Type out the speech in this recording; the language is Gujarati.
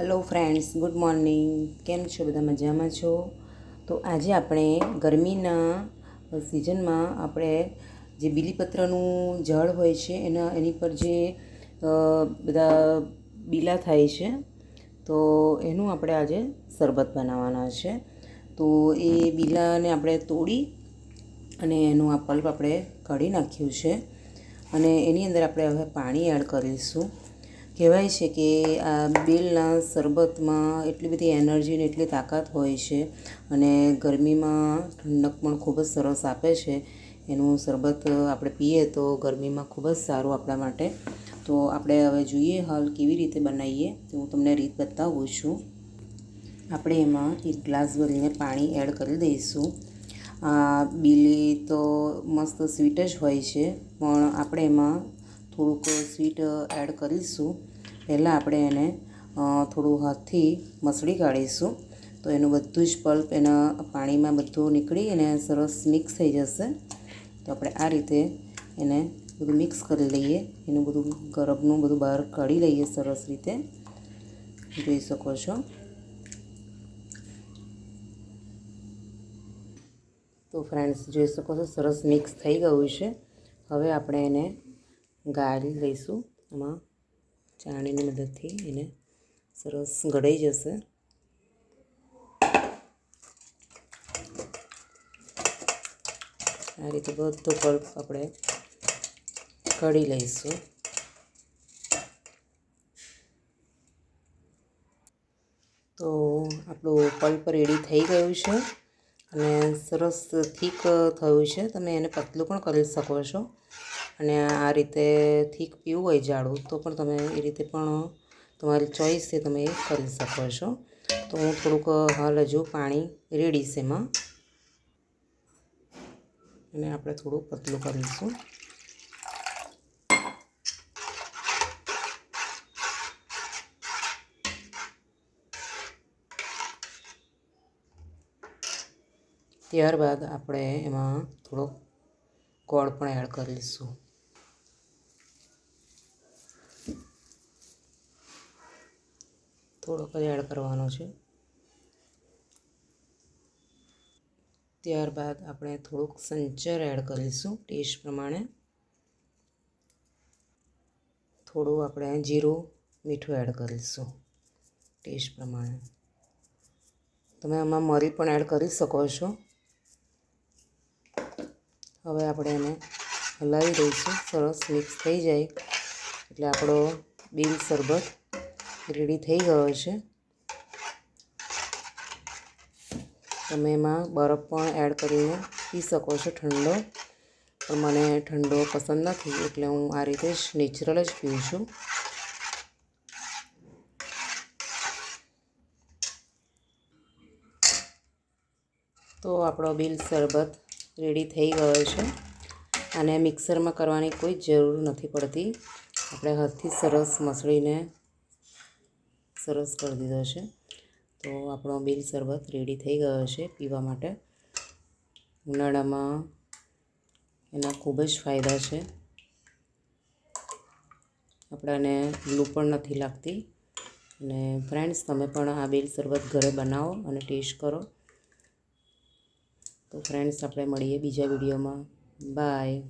Hello friends, good morning. કેમ છો બધા? મજામાં છો? તો આજે આપણે ગરમીના સિઝનમાં આપણે જે બીલીપત્રનું જળ હોય છે, એના, એની પર જે બધા બીલા થાય છે, તો એનું આપણે આજે શરબત બનાવવાના છે. તો એ બીલાને આપણે તોડી અને એનું આ પલ્પ આપણે કાઢી નાખ્યું છે. અને એની અંદર આપણે હવે પાણી એડ કરીશું. કહેવાય છે કે આ બેલના શરબતમાં એટલી બધી એનર્જી ને એટલી તાકાત હોય છે અને ગરમીમાં ઠંડક પણ ખૂબ જ સરસ આપે છે. એનું શરબત આપણે પીએ તો ગરમીમાં ખૂબ જ સારું આપણા માટે. તો આપણે હવે જોઈએ હાલ કેવી રીતે બનાવીએ. તો હું તમને રીત બતાવું છું. આપણે એમાં એક ગ્લાસ ભરીને પાણી એડ કરી દઈશું. આ બીલી તો મસ્ત સ્વીટ જ હોય છે, પણ આપણે એમાં થોડુંક સ્વીટ એડ કરીશું. પહેલાં આપણે એને થોડું હાથથી મસળી કાઢીશું. તો એનું બધું જ પલ્પ એના પાણીમાં બધું નીકળી અને સરસ મિક્સ થઈ જશે. તો આપણે આ રીતે એને બધું મિક્સ કરી લઈએ. એનું બધું ગરબનું બધું બહાર કાઢી લઈએ સરસ રીતે. જોઈ શકો છો. તો ફ્રેન્ડ્સ, જોઈ શકો છો, સરસ મિક્સ થઈ ગયું છે. હવે આપણે એને ગાળી લઈશું. એમાં ચાણીની મદદથી એને સરસ ગળાઈ જશે આ રીતે બધો પલ્પ આપણે કાઢી લઈશું તો આપણું પલ્પ રેડી થઈ ગયું છે અને સરસ થીક થયું છે. તમે એને પતલું પણ કરી શકો છો. અને આ રીતે થીક પીવું હોય જાડું, તો પણ તમે એ રીતે પણ તમારી ચોઈસથી તમે એ કરી શકો છો. તો હું થોડુંક હાલ હજુ પાણી રેડીશ એમાં. અને આપણે થોડું પતલું કરીશું. ત્યારબાદ આપણે એમાં થોડો ગોળ પણ એડ કરીશું થોડોક જ એડ કરવાનો છે. ત્યારબાદ આપણે થોડુંક સંચર એડ કરીશું ટેસ્ટ પ્રમાણે. થોડું આપણે જીરું મીઠું એડ કરીશું ટેસ્ટ પ્રમાણે. તમે આમાં મરી પણ એડ કરી શકો છો. હવે આપણે એને હલાવી દઈશું. સરસ મિક્સ થઈ જાય. એટલે આપણો બીલ શરબત રેડી થઈ ગયો છે. તમે એમાં બરફ પણ એડ કરીને પી શકો છો ઠંડો. પણ મને ઠંડો પસંદ નથી, એટલે હું આ રીતે જ નેચરલ જ પીઉં છું. તો આપણો બિલ શરબત રેડી થઈ ગયો છે. અને મિક્સરમાં કરવાની કોઈ જરૂર નથી પડતી. આપણે હાથથી સરસ મસળીને સરસ કરી દીધો છે. તો આપણો બિલ શરબત રેડી થઈ ગયો છે પીવા માટે. ઉનાળામાં એના ખૂબ જ ફાયદા છે. આપણાને લૂ પણ નથી લાગતી. અને ફ્રેન્ડ્સ તમે પણ આ બિલ શરબત ઘરે બનાવો અને ટેસ્ટ કરો. તો ફ્રેન્ડ્સ આપણે મળીએ બીજા વિડીયોમાં. બાય